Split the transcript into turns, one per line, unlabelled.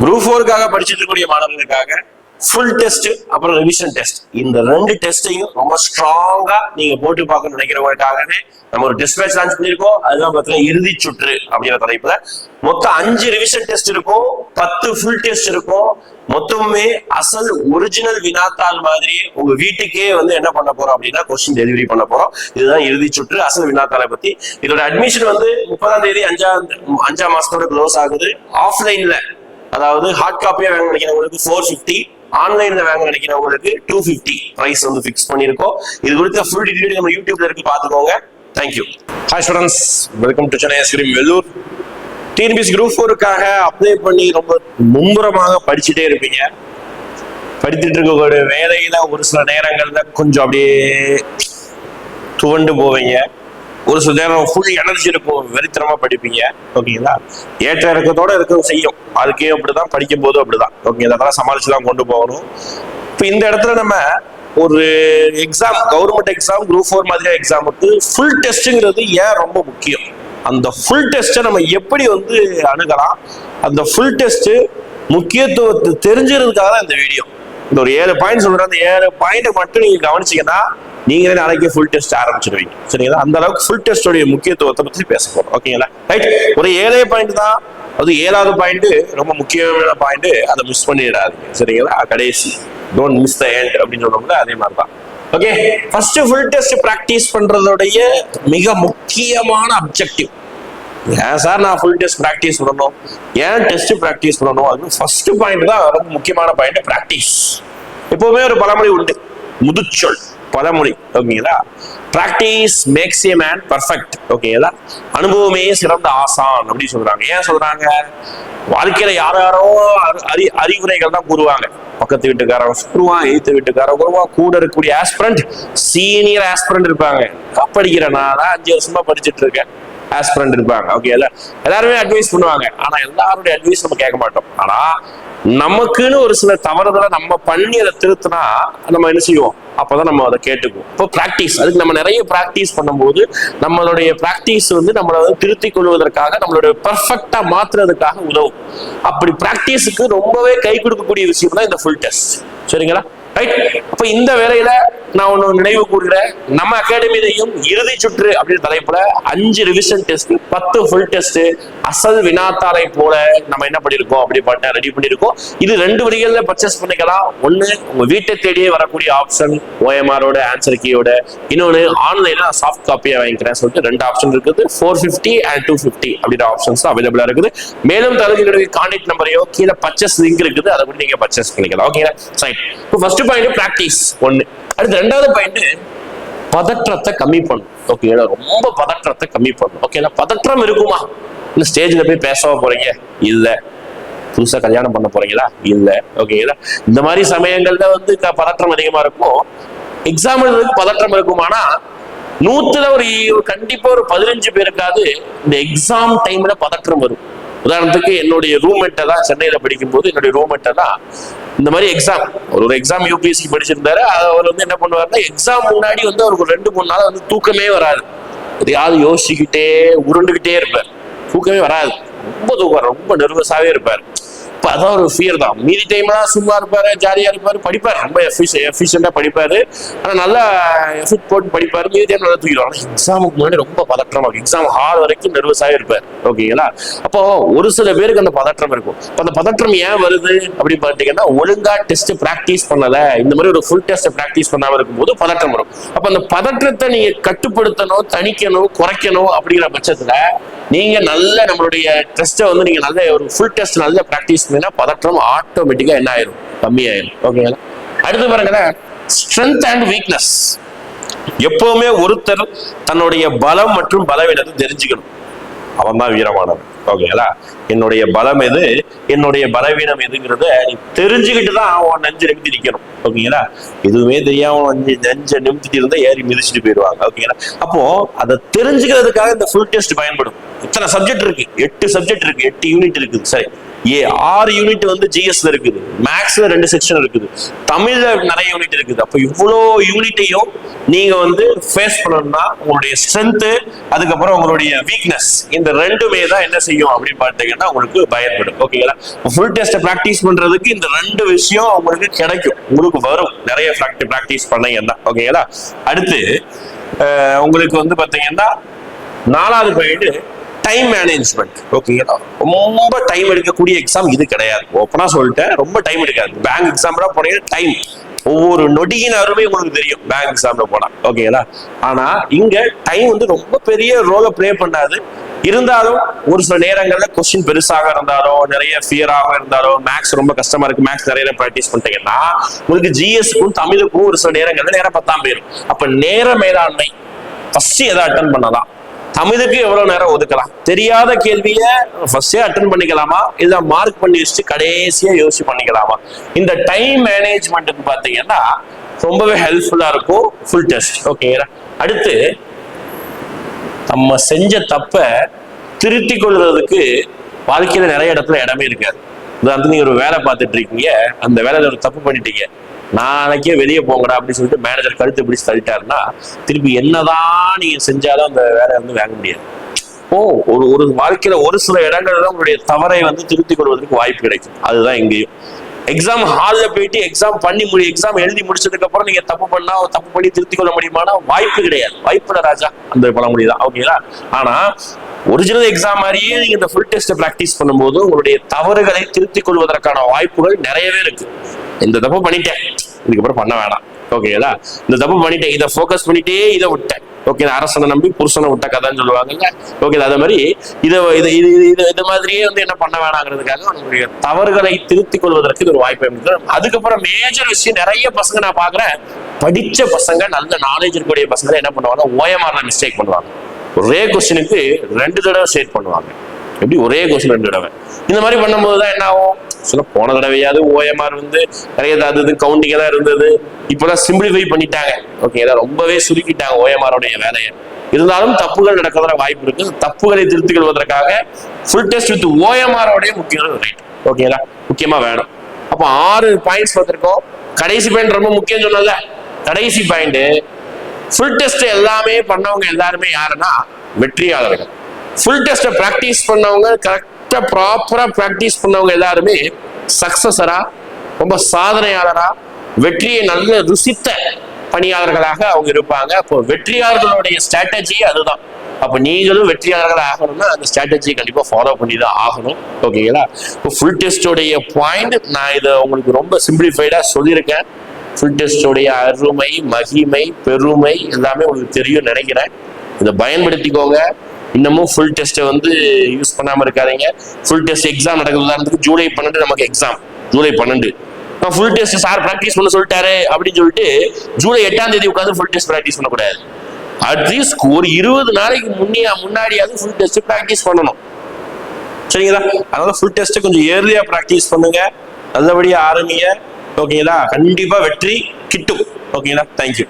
Group ஃபோருக்காக படிச்சுட்டு இருக்கக்கூடிய மாணவர்களுக்காக ஃபுல் டெஸ்ட் அப்புறம் ரிவிஷன் டெஸ்ட் இந்த ரெண்டு டெஸ்டையும் ரொம்ப ஸ்ட்ராங்கா நீங்க போட்டு பார்க்க நினைக்கிறவங்களுக்காகவே நம்ம ஒரு டெஸ்ட் பேட்ச் லான்ச் பண்ணிருக்கோம் அதுதான் பார்த்தீங்கன்னா இறுதி சுற்று அப்படிங்கிற தலைப்புல. மொத்தம் அஞ்சு ரிவிஷன் டெஸ்ட் இருக்கும் பத்து ஃபுல் டெஸ்ட் இருக்கும். மொத்தமே அசல் ஒரிஜினல் வினாத்தாள் மாதிரி உங்க வீட்டுக்கே வந்து என்ன பண்ண போறோம் அப்படின்னா கொஸ்டின் டெலிவரி பண்ண போறோம். இதுதான் இறுதி சுற்று அசல் வினாத்தாளை பத்தி. இதோட அட்மிஷன் வந்து முப்பதாம் தேதி அஞ்சாம் அஞ்சாம் மாசத்தோட க்ளோஸ் ஆகுது. ஆஃப்லைன்ல அதாவது ஹார்ட் காப்பியா வாங்க நினைக்கிறவங்களுக்கு ஃபோர் ஃபிஃப்டி ஆன்லைன்ல வாங்க நினைக்கிறவங்களுக்கு டூ ஃபிஃப்டி ப்ரைஸ் வந்து ஃபிக்ஸ் பண்ணியிருக்கோம். இது குறித்த ஃபுல் டீடைல் நம்ம யூடியூப்ல இருக்கு பாத்துக்கோங்க thank you hi students welcome to Chennai ice cream Vellore TNPS group ஃபோருக்காக apply பண்ணி ரொம்ப மும்முரமாக படிச்சுட்டே இருப்பீங்க. படித்துட்டு இருக்கக்கூடிய வேலையில ஒரு சில நேரங்கள்ல கொஞ்சம் அப்படியே துவண்டு போவீங்க. ஒரு சில நேரம் ஃபுல் எனர்ஜி இருக்கும் வெறித்தனமா படிப்பீங்க. ஓகேங்களா? ஏற்ற இறக்கத்தோட இருக்கும் செய்யும். அதுக்கே அப்படிதான் படிக்கும் போதும் அப்படிதான். ஓகேங்களா? அதெல்லாம் சமாளிச்சு தான் கொண்டு போகணும். இப்போ இந்த இடத்துல நம்ம ஒரு exam government exam group four மாதிரியான எக்ஸாமுக்கு ஃபுல் டெஸ்ட்டுங்கிறது ஏன் ரொம்ப முக்கியம்? அந்த ஃபுல் டெஸ்ட்டை நம்ம எப்படி வந்து அணுகலாம்? அந்த ஃபுல் டெஸ்ட் முக்கியத்துவத்தை தெரிஞ்சுக்கிறதுக்காக தான் இந்த வீடியோ இந்த ஒரு ஏழு பாயிண்ட் சொல்றேன். அந்த ஏழு பாயிண்ட் மட்டும் நீங்க கவனிச்சீங்கன்னா நீங்களே நாளைக்கு ஃபுல் டெஸ்ட் ஆரம்பிச்சிருவீங்க. சரிங்களா? அந்த அளவுக்கு ஃபுல் டெஸ்டோடைய முக்கியத்துவத்தை பத்தி பேச போறோம். ஓகேங்களா ரைட் ஒரு ஏழே பாயிண்ட் தான். அது ஏழாவது பாயிண்ட் ரொம்ப முக்கியமான பாயிண்ட் அதை மிஸ் பண்ணிடாதீங்க. சரிங்களா? கடைசி. டோன்ட் மிஸ் த எண்ட் அப்படின்னு சொல்றோம்ல அதே மாதிரி தான் okay first full test practice பண்றதுடைய மிக முக்கியமான அப்ஜெக்டிவ் ஏன் சார் நான் ஃபுல் டெஸ்ட் ப்ராக்டிஸ் பண்ணணும்? ஏன் டெஸ்ட் ப்ராக்டிஸ் பண்ணணும்? அது ஃபர்ஸ்ட் பாயிண்ட் தான் ரொம்ப முக்கியமான பாயிண்ட் ப்ராக்டிஸ் எப்பவுமே ஒரு பழமொழி உண்டு. முதுச்சொல். பழமொழி ஓகேங்களா? Practice makes a man perfect ஓகேங்களா? அனுபவமே சிறந்த ஆசான் அப்படின்னு சொல்றாங்க. ஏன் சொல்றாங்க? வாழ்க்கையில யார் யாரோ அறி- அறி அறிவுரைகள் தான் கூறுவாங்க. பக்கத்து வீட்டுக்காரன் கூறுவான் எய்த்து வீட்டுக்காரன் கூறுவான் கூட இருக்கக்கூடிய ஆஸ்பிரண்ட் சீனியர் ஆஸ்பிரண்ட் இருப்பாங்க. படிக்கிறேன் நான் அஞ்சு வருஷமா படிச்சுட்டு இருக்கேன். ஆஸ்பிரண்ட் இருப்பாங்க. ஓகே எல்லாருமே அட்வைஸ் பண்ணுவாங்க. ஆனா எல்லாருடைய அட்வைஸ் நம்ம கேட்க மாட்டோம். ஆனா நமக்குன்னு ஒரு சில தவறுதலை நம்ம பண்ணி அதை திருத்தினா நம்ம என்ன செய்வோம்? அப்பதான் நம்ம அதை கேட்டுக்குவோம். இப்போ பிராக்டிஸ் அதுக்கு நம்ம நிறைய பிராக்டிஸ் பண்ணும்போது நம்மளுடைய பிராக்டிஸ் வந்து நம்மளை வந்து திருத்திக் கொள்வதற்காக நம்மளுடைய பர்ஃபெக்டா மாத்துறதுக்காக உதவும். அப்படி பிராக்டிஸுக்கு ரொம்பவே கை கொடுக்கக்கூடிய விஷயம் தான் இந்த ஃபுல் டெஸ்ட் சரிங்களா? ரைட் அப்ப இந்த வேலையில நான் ஒண்ணு நினைவு கூறுகிறேன். நம்ம அகாடமிலையும் இறுதி சுற்று அப்படின்னு தலைப்புல அஞ்சு ரிவிஷன் டெஸ்ட் பத்து ஃபுல் டெஸ்ட் அசல் வினாத்தாளை போல நம்ம என்ன பண்ணிருக்கோம் அப்படி பண்ண ரெடி பண்ணிருக்கோம் இது ரெண்டு வழிகள்ல பர்ச்சேஸ் பண்ணிக்கலாம். ஒண்ணு உங்க வீட்டை தேடியே வரக்கூடிய ஆப்ஷன் ஓஎம்ஆரோட ஆன்சர் கீயோட இன்னொன்னு ஆன்லைன்ல சாஃப்ட் காப்பியா வாங்கிக்கிறேன் சொல்லிட்டு ரெண்டு ஆப்ஷன் இருக்குது. Four fifty and two fifty அப்படின்ற ஆப்ஷன்ஸ் அவைலபிளா இருக்குது. மேலும் தகுதிகளுடைய கான்டாக்ட் நம்பரையோ கீழே பர்ச்சேஸ் லிங்க் இருக்குது. அதை கூட நீங்க பர்ச்சேஸ் பண்ணிக்கலாம். ஓகேங்களா சரி இப்போ ஃபர்ஸ்ட் பாயிண்ட் பிராக்டிஸ் ஒன்னு அடுத்து ரெண்டாவது பாயிண்ட் பதற்றத்தை கம்மி பண்ணும். ஓகேங்களா ரொம்ப பதற்றத்தை கம்மி பண்ணும். ஓகேங்களா பதற்றம் இருக்குமா? இந்த ஸ்டேஜ்ல போய் பேசவா போறீங்க? இல்ல. புதுசா கல்யாணம் பண்ண போறீங்களா? இல்ல. ஓகேங்களா இந்த மாதிரி சமயங்கள்ல வந்து பதற்றம் அதிகமா இருக்கும். எக்ஸாம் எழுதுறதுக்கு பதற்றம் இருக்குமானா நூத்துல ஒரு கண்டிப்பா ஒரு பதினஞ்சு பேருக்காவது இந்த எக்ஸாம் டைம்ல பதற்றம் வரும். உதாரணத்துக்கு என்னுடைய ரூம்மேட்டை தான் சென்னையில படிக்கும்போது என்னுடைய ரூம்மேட்டை தான் இந்த மாதிரி எக்ஸாம் ஒரு ஒரு எக்ஸாம் யூபிஎஸ்சி படிச்சிருந்தாரு. அவர் வந்து என்ன பண்ணுவாருன்னா எக்ஸாம் முன்னாடி வந்து அவருக்கு ரெண்டு மூணு நாள் வந்து தூக்கமே வராது. எதையாவது யோசிச்சுக்கிட்டே உருண்டுகிட்டே இருப்பார். தூக்கமே வராது. ரொம்ப தூக்கம் ரொம்ப நர்வஸாகவே இருப்பார். இப்போ அதான் ஒரு ஃபியர் தான். மீதி டைம்லாம் சும்மா இருப்பாரு ஜாலியா இருப்பாரு படிப்பாரு. ரொம்ப எஃபிஷியண்டா படிப்பாரு. ஆனா நல்லா எஃபெக்ட் போட்டு படிப்பாரு. மீதி டைம் நல்லா தூக்கிடும் ஆனா எக்ஸாமுக்கு முன்னாடி ரொம்ப பதற்றம் இருக்கும் எக்ஸாம் ஹால் வரைக்கும் நெர்வஸாவே இருப்பார். ஓகேங்களா அப்போ ஒரு சில பேருக்கு அந்த பதற்றம் இருக்கும். இப்போ அந்த பதற்றம் ஏன் வருது அப்படின்னு பார்த்தீங்கன்னா ஒழுங்கா டெஸ்ட் பிராக்டிஸ் பண்ணல. இந்த மாதிரி ஒரு ஃபுல் டெஸ்ட் பிராக்டிஸ் பண்ணாம இருக்கும்போது பதற்றம் வரும். அப்ப அந்த பதற்றத்தை நீங்க கட்டுப்படுத்தணும் தணிக்கணும் குறைக்கணும் அப்படிங்கிற பட்சத்துல நீங்க நல்ல நம்மளுடைய டெஸ்ட்டை வந்து நீங்க நல்ல ஒரு ஃபுல் டெஸ்ட் நல்ல ப்ராக்டிஸ் பண்ணீங்கன்னா பதற்றம் ஆட்டோமேட்டிக்கா என்ன ஆயிரும்? கம்மியாயிரும். ஓகேங்களா அடுத்து பாருங்க ஸ்ட்ரென்த் அண்ட் வீக்னஸ் எப்பவுமே ஒருத்தர் தன்னுடைய பலம் மற்றும் பலவீனத்தை தெரிஞ்சுக்கணும். அவன் தான் வீரமானவன். ஓகேங்களா என்னுடைய பலம் எது? என்னுடைய பலவீனம் எதுங்கிறத நீ தெரிஞ்சுக்கிட்டு தான் அவன் நெஞ்சு நிமித்தி நிக்கணும். ஓகேங்களா? எதுவுமே தெரியாம நெஞ்ச நிமித்திட்டு இருந்தா ஏறி மிதிச்சுட்டு போயிடுவாங்க. ஓகேங்களா? அப்போ அதை தெரிஞ்சுக்கிறதுக்காக இந்த ஃபுல் டெஸ்ட் பயன்படும். இத்தனை சப்ஜெக்ட் இருக்கு. எட்டு சப்ஜெக்ட் இருக்கு. எட்டு யூனிட் இருக்குது. சரி. ஏ ஆறு யூனிட் வந்து ஜிஎஸ்ல இருக்குது. மேக்ஸ்ல ரெண்டு செக்ஷன் இருக்குது. தமிழ்ல நிறைய யூனிட் இருக்குது. அப்ப இவ்வளோ யூனிட்டையும் நீங்க வந்து ஃபேஸ் பண்ணணும்னா உங்களுடைய ஸ்ட்ரென்த் அதுக்கப்புறம் உங்களுடைய வீக்னஸ் இந்த ரெண்டுமே தான் என்ன செய்யும்? அப்படின்னு பார்த்தீங்கன்னா உங்களுக்கு பயன்படும். ஓகேங்களா ஃபுல் டெஸ்ட்டை ப்ராக்டிஸ் பண்றதுக்கு இந்த ரெண்டு விஷயம் உங்களுக்கு கிடைக்கும். உங்களுக்கு வரும். நிறைய ப்ராக்டிஸ் பண்ணீங்கன்னா. ஓகேங்களா அடுத்து உங்களுக்கு வந்து பார்த்தீங்கன்னா நாலாவது பாயிண்ட் டைம் மேனேஜ்மெண்ட் ஓகேங்களா ரொம்ப டைம் எடுக்கக்கூடிய எக்ஸாம் இது கிடையாது. ஓப்பனா சொல்லிட்டேன். ரொம்ப டைம் எடுக்காது. பேங்க் எக்ஸாம்லாம் போனீங்கன்னா டைம் ஒவ்வொரு நொடியின் அருமை உங்களுக்கு தெரியும். பேங்க் எக்ஸாம்ல போனா. ஓகேங்களா ஆனா இங்க டைம் வந்து ரொம்ப பெரிய ரோலை ப்ளே பண்ணாது. இருந்தாலும் ஒரு சில நேரங்கள்ல கொஸ்டின் பெருசாக இருந்தாலோ நிறைய ஃபியராக இருந்தாலோ மேக்ஸ் ரொம்ப கஷ்டமா இருக்கு. மேக்ஸ் நிறைய ப்ராக்டிஸ் பண்ணிட்டீங்கன்னா உங்களுக்கு ஜிஎஸ்க்கும் தமிழுக்கும் ஒரு சில நேரங்கள்ல நேரம் பத்தாம் போயிடும் அப்ப நேர மேலாண்மை ஃபர்ஸ்ட் எதை அட்டன் பண்ணலாம். தமிழுக்கு எவ்வளவு நேரம் ஒதுக்கலாம்? தெரியாத கேள்வியை ஃபர்ஸ்டே அட்டன் பண்ணிக்கலாமா? இல்ல மார்க் பண்ணி வச்சுட்டு கடைசியா யோசிச்சு பண்ணிக்கலாமா? இந்த டைம் மேனேஜ்மெண்ட்டுக்கு பாத்தீங்கன்னா ரொம்பவே ஹெல்ப்ஃபுல்லா இருக்கும். ஃபுல் டெஸ்ட் ஓகேங்களா அடுத்து நம்ம செஞ்ச தப்ப திருத்தி கொள்வதற்கு வாழ்க்கையில நிறைய இடத்துல இடமே இருக்காது. உதாரணத்துக்கு நீங்க ஒரு வேலை பார்த்துட்டு இருக்கீங்க. அந்த வேலையில ஒரு தப்பு பண்ணிட்டீங்க. நாளைக்கே வெளியே போங்கடா அப்படின்னு சொல்லிட்டு மேனேஜர் கழுத்து பிடிச்சி தள்ளிட்டாருன்னா திருப்பி என்னதான் நீங்க செஞ்சாலும் அந்த வேலையை வந்து வாங்க முடியாது. ஓ ஒரு ஒரு வாழ்க்கையில ஒரு சில இடங்கள்ல உங்களுடைய தவறை வந்து திருத்திக் கொள்வதற்கு வாய்ப்பு கிடைக்கும். அதுதான் எங்கேயும் எக்ஸாம் ஹாலில் போயிட்டு எக்ஸாம் பண்ணி முடி எக்ஸாம் எழுதி முடிச்சதுக்கு அப்புறம் நீங்க தப்பு பண்ணா தப்பு பண்ணி திருத்திக் கொள்ள முடியுமானா வாய்ப்பு கிடையாது. வாய்ப்பு இல்லை ராஜா. அந்த பழமொழி தான் ஓகேங்களா? ஆனா ஒரிஜினல் எக்ஸாம் மாதிரியே நீங்க இந்த ஃபுல் டெஸ்ட் பிராக்டிஸ் பண்ணும்போது உங்களுடைய தவறுகளை திருத்திக் கொள்வதற்கான வாய்ப்புகள் நிறையவே இருக்கு. இந்த தப்பு பண்ணிட்டேன். இதுக்கப்புறம் பண்ண வேணாம். ஓகேங்களா இந்த தப்பு பண்ணிட்டேன். இதை ஃபோக்கஸ் பண்ணிட்டே இதை விட்டேன். ஓகே அரசனை நம்பி புருஷனை விட்ட கதைன்னு சொல்லுவாங்கல்ல? ஓகே அதே மாதிரி இதை இது இது இது இது மாதிரியே வந்து என்ன பண்ண வேணாங்கிறதுக்காக உங்களுடைய தவறுகளை திருத்திக் கொள்வதற்கு இது ஒரு வாய்ப்பு அமைக்கிறது அதுக்கப்புறம் மேஜர் விஷயம் நிறைய பசங்க நான் பாக்குறேன் படிச்ச பசங்க நல்ல நாலேஜ் இருக்கக்கூடிய பசங்க என்ன பண்ணுவாங்க ஓஎம்ஆர்ல மிஸ்டேக் பண்ணுவாங்க. ஒரே கொஸ்டினுக்கு ரெண்டு தடவை ஸ்டேட் பண்ணுவாங்க. எப்படி? ஒரே கொஸ்டின் ரெண்டு தடவை. இந்த மாதிரி பண்ணும்போது தான் என்ன ஆகும்? சொல்ல போன தடவையாவது ஓஎம்ஆர் வந்து நிறைய அது கவுண்டிங்க தான் இருந்தது. இப்போதான் சிம்பிளிஃபை பண்ணிட்டாங்க. ஓகே ரொம்பவே சுருக்கிட்டாங்க ஓஎம்ஆருடைய வேலையை. இருந்தாலும் தப்புகள் நடக்கிற வாய்ப்பு இருக்கு. தப்புகளை திருத்திக் கொள்வதற்காக ஃபுல் டெஸ்ட் வித் ஓஎம்ஆரோடைய முக்கியம் ரைட் ஓகேங்களா முக்கியமா வேணும். அப்போ ஆறு பாயிண்ட்ஸ் பார்த்துருக்கோம். கடைசி பாயிண்ட் ரொம்ப முக்கியம் சொன்னல கடைசி பாயிண்ட் ஃபுல் டெஸ்ட் எல்லாமே பண்ணவங்க எல்லாருமே யாருன்னா வெற்றியாளர்கள். ஃபுல் டெஸ்ட்டை ப்ராக்டிஸ் பண்ணவங்க கரெக்டாக ப்ராப்பராக ப்ராக்டிஸ் பண்ணவங்க எல்லாருமே சக்சஸரா ரொம்ப சாதனையாளரா வெற்றியை நல்ல ருசித்த பணியாளர்களாக அவங்க இருப்பாங்க. அப்போ வெற்றியாளர்களுடைய ஸ்ட்ராட்டஜி அதுதான். அப்போ நீங்களும் வெற்றியாளர்கள் ஆகணும்னா அந்த ஸ்ட்ராட்டஜி கண்டிப்பாக ஃபாலோ பண்ணி தான் ஆகணும் ஓகேங்களா இப்போ ஃபுல் டெஸ்டோடைய பாயிண்ட் நான் இதை உங்களுக்கு ரொம்ப சிம்பிளிஃபைடாக சொல்லியிருக்கேன். ஃபுல் டெஸ்டோடைய அருமை மகிமை பெருமை எல்லாமே உங்களுக்கு தெரியும் நினைக்கிறேன். இதை பயன்படுத்திக்கோங்க. இன்னமும் ஃபுல் டெஸ்ட்டை வந்து யூஸ் பண்ணாமல் இருக்காதீங்க. ஃபுல் டெஸ்ட் எக்ஸாம் நடக்குது. உதாரணத்துக்கு ஜூலை பன்னெண்டு நமக்கு எக்ஸாம் ஜூலை பன்னெண்டு. நான் ஃபுல் டெஸ்ட் சார் ப்ராக்டிஸ் பண்ண சொல்லிட்டாரு அப்படின்னு சொல்லிட்டு ஜூலை எட்டாம் தேதி உட்காந்து ஃபுல் டெஸ்ட் ப்ராக்டிஸ் பண்ணக்கூடாது. அட்லீஸ்ட் ஒரு இருபது நாளைக்கு முன்னே முன்னாடியாவது ஃபுல் டெஸ்ட் ப்ராக்டிஸ் பண்ணணும். சரிங்களா? அதனால ஃபுல் டெஸ்ட்டை கொஞ்சம் ஏர்லியாக ப்ராக்டிஸ் பண்ணுங்க. நல்லபடியாக ஆரம்பிங்க. ஓகேங்களா கண்டிப்பா வெற்றி கிட்டும். ஓகேங்களா தேங்க்யூ